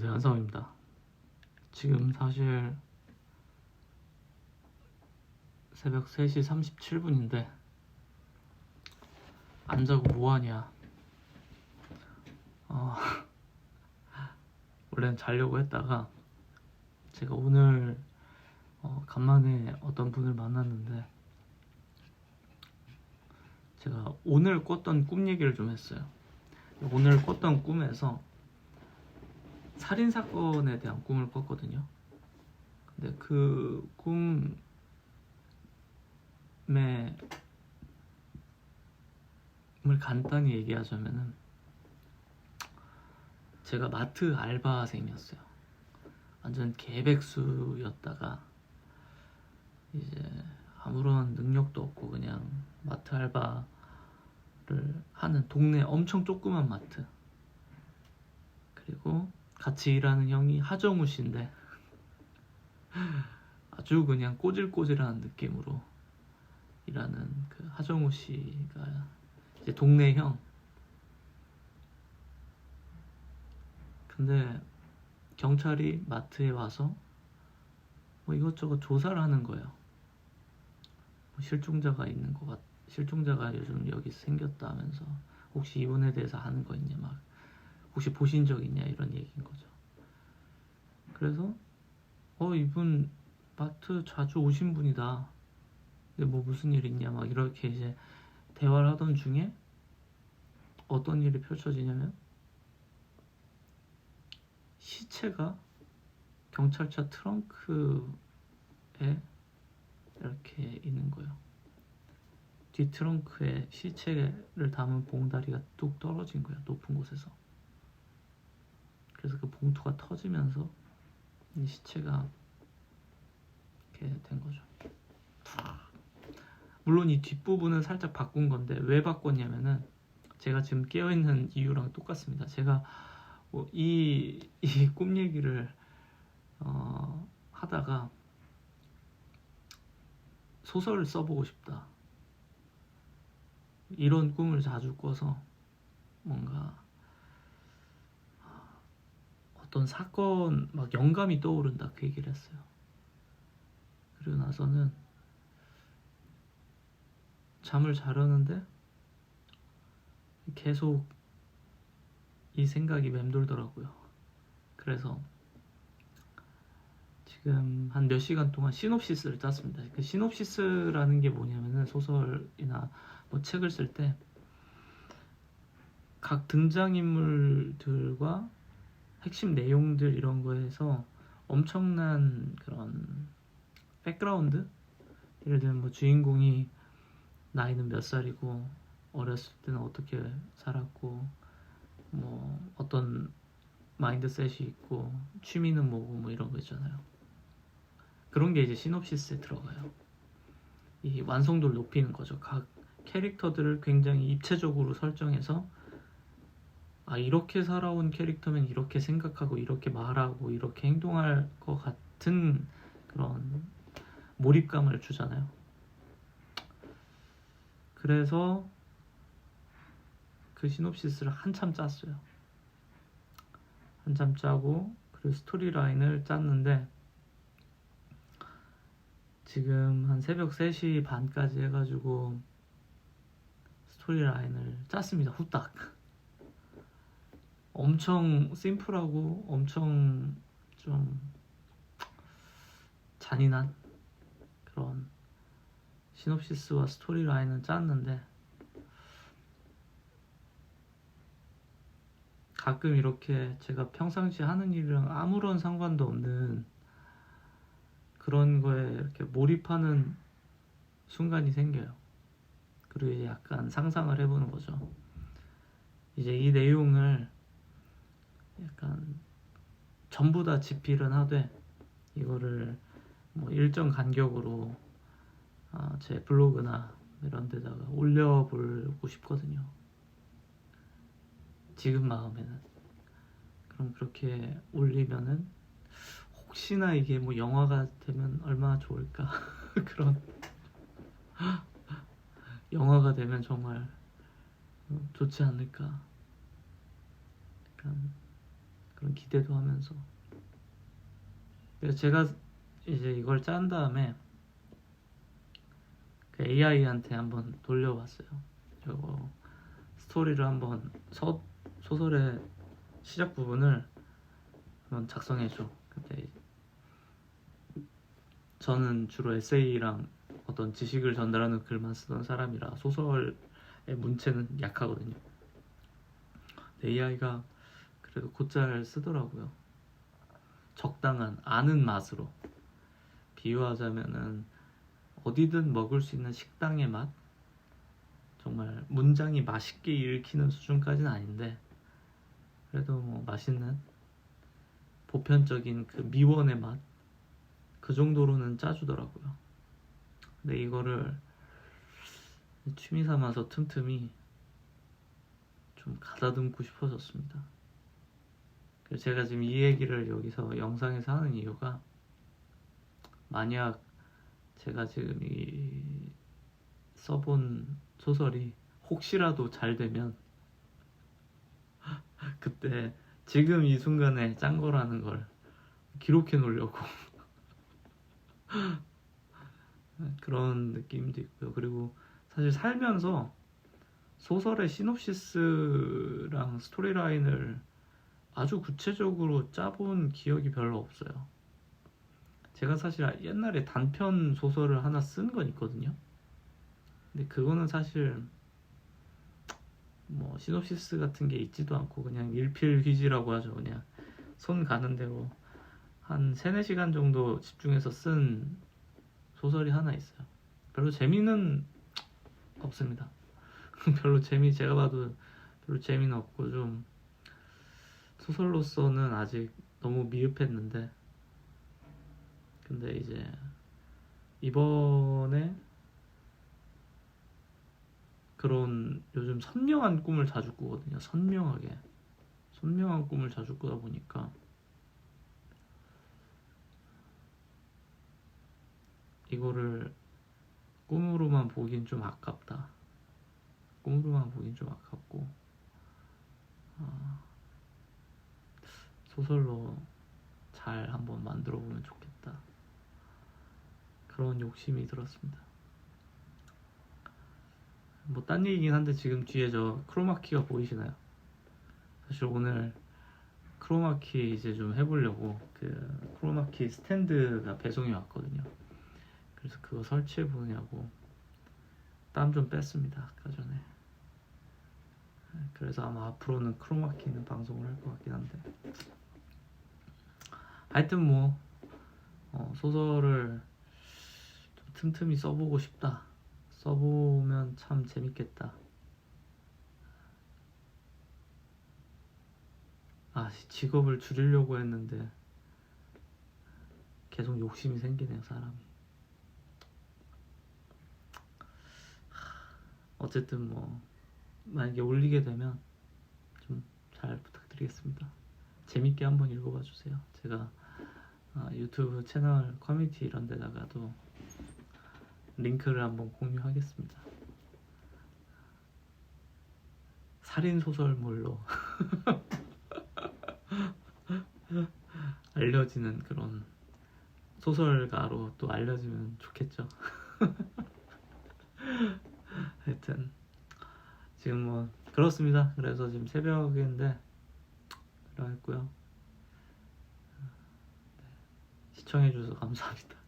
안녕하세요. 한성입니다. 지금 사실 새벽 3시 37분인데 안 자고 뭐하냐. 어, 원래는 자려고 했다가 제가 오늘 어, 간만에 어떤 분을 만났는데 제가 오늘 꿨던 꿈 얘기를 좀 했어요. 오늘 꿨던 꿈에서 살인 사건에 대한 꿈을 꿨거든요. 근데 그 꿈에 을 간단히 얘기하자면은 제가 마트 알바생이었어요. 완전 개백수였다가 이제 아무런 능력도 없고 그냥 마트 알바를 하는 동네 엄청 조그만 마트 그리고 같이 일하는 형이 하정우 씨인데 아주 그냥 꼬질꼬질한 느낌으로 일하는 그 하정우 씨가 이제 동네 형. 근데 경찰이 마트에 와서 뭐 이것저것 조사를 하는 거예요. 뭐 실종자가 있는 것 같, 실종자가 요즘 여기 생겼다 하면서 혹시 이분에 대해서 아는 거 있냐 막 혹시 보신 적 있냐 이런 얘기인 거죠. 그래서 어 이분 마트 자주 오신 분이다. 근데 뭐 무슨 일 있냐 막 이렇게 이제 대화를 하던 중에 어떤 일이 펼쳐지냐면 시체가 경찰차 트렁크에 이렇게 있는 거예요. 뒤 트렁크에 시체를 담은 봉다리가 뚝 떨어진 거예요. 높은 곳에서. 그래서 그 봉투가 터지면서 이 시체가 이렇게 된 거죠. 물론 이 뒷부분은 살짝 바꾼 건데 왜 바꿨냐면은 제가 지금 깨어 있는 이유랑 똑같습니다. 제가 뭐 이, 이 꿈 얘기를 어, 하다가 소설을 써보고 싶다. 이런 꿈을 자주 꿔서 뭔가 어떤 사건 막 영감이 떠오른다 그 얘기를 했어요. 그리고 나서는 잠을 자려는데 계속 이 생각이 맴돌더라고요. 그래서 지금 한 몇 시간 동안 시놉시스를 짰습니다. 그 시놉시스라는 게 뭐냐면은 소설이나 뭐 책을 쓸 때 각 등장인물들과 핵심 내용들 이런 거에서 엄청난 그런 백그라운드 예를 들면 뭐 주인공이 나이는 몇 살이고 어렸을 때는 어떻게 살았고 뭐 어떤 마인드셋이 있고 취미는 뭐고 뭐 이런 거 있잖아요. 그런 게 이제 시놉시스에 들어가요. 이 완성도를 높이는 거죠. 각 캐릭터들을 굉장히 입체적으로 설정해서 아 이렇게 살아온 캐릭터면 이렇게 생각하고 이렇게 말하고 이렇게 행동할 것 같은 그런 몰입감을 주잖아요. 그래서 그 시놉시스를 한참 짰어요. 한참 짜고 그리고 스토리 라인을 짰는데 지금 한 새벽 3시 반까지 해가지고 스토리 라인을 짰습니다. 후딱. 엄청 심플하고 엄청 좀 잔인한 그런 시놉시스와 스토리 라인은 짰는데 가끔 이렇게 제가 평상시 하는 일이랑 아무런 상관도 없는 그런 거에 이렇게 몰입하는 순간이 생겨요. 그리고 약간 상상을 해보는 거죠. 이제 이 내용을 약간 전부 다 집필은 하되 이거를 뭐 일정 간격으로 아, 제 블로그나 이런 데다가 올려보고 싶거든요. 지금 마음에는. 그럼 그렇게 올리면은 혹시나 이게 뭐 영화가 되면 얼마나 좋을까 그런 영화가 되면 정말 좋지 않을까 약간 그런 기대도 하면서 그래서 제가 이제 이걸 짠 다음에 그 AI한테 한번 돌려봤어요. 저거 스토리를 한번 서, 소설의 시작 부분을 한번 작성해줘. 근데 저는 주로 에세이랑 어떤 지식을 전달하는 글만 쓰던 사람이라 소설의 문체는 약하거든요. AI가 그래도 곧잘 쓰더라고요. 적당한 아는 맛으로 비유하자면은 어디든 먹을 수 있는 식당의 맛 정말 문장이 맛있게 읽히는 수준까지는 아닌데 그래도 뭐 맛있는 보편적인 그 미원의 맛 그 정도로는 짜주더라고요. 근데 이거를 취미 삼아서 틈틈이 좀 가다듬고 싶어졌습니다. 제가 지금 이 얘기를 여기서 영상에서 하는 이유가 만약 제가 지금 이 써본 소설이 혹시라도 잘 되면 그때 지금 이 순간에 짠 거라는 걸 기록해 놓으려고 그런 느낌도 있고요. 그리고 사실 살면서 소설의 시놉시스랑 스토리라인을 아주 구체적으로 짜본 기억이 별로 없어요. 제가 사실 옛날에 단편 소설을 하나 쓴 건 있거든요. 근데 그거는 사실 뭐 시놉시스 같은 게 있지도 않고 그냥 일필휘지라고 하죠. 그냥 손 가는 대로 한 3, 4시간 정도 집중해서 쓴 소설이 하나 있어요. 별로 재미는 없습니다. 별로 재미 제가 봐도 별로 재미는 없고 좀 소설로서는 아직 너무 미흡했는데 근데 이제 이번에 그런 요즘 선명한 꿈을 자주 꾸거든요. 선명하게 선명한 꿈을 자주 꾸다 보니까 이거를 꿈으로만 보긴 좀 아깝다. 꿈으로만 보긴 좀 아깝고 아, 소설로 잘 한번 만들어 보면 좋겠다. 그런 욕심이 들었습니다. 뭐 딴 얘기긴 한데 지금 뒤에 저 크로마키가 보이시나요? 사실 오늘 크로마키 이제 좀 해보려고 그 크로마키 스탠드가 배송이 왔거든요. 그래서 그거 설치해 보냐고 땀 좀 뺐습니다 아까 전에. 그래서 아마 앞으로는 크로마키 있는 방송을 할 것 같긴 한데 하여튼 뭐 어, 소설을 좀 틈틈이 써보고 싶다 써보면 참 재밌겠다 아 직업을 줄이려고 했는데 계속 욕심이 생기네요 사람이 어쨌든 뭐 만약에 올리게 되면 좀 잘 부탁드리겠습니다. 재밌게 한번 읽어봐 주세요. 제가 아, 유튜브 채널 커뮤니티 이런 데다가도 링크를 한번 공유하겠습니다. 살인 소설물로 알려지는 그런 소설가로 또 알려지면 좋겠죠. 하여튼 지금 뭐 그렇습니다. 그래서 지금 새벽인데 들어갔고요. 네. 시청해주셔서 감사합니다.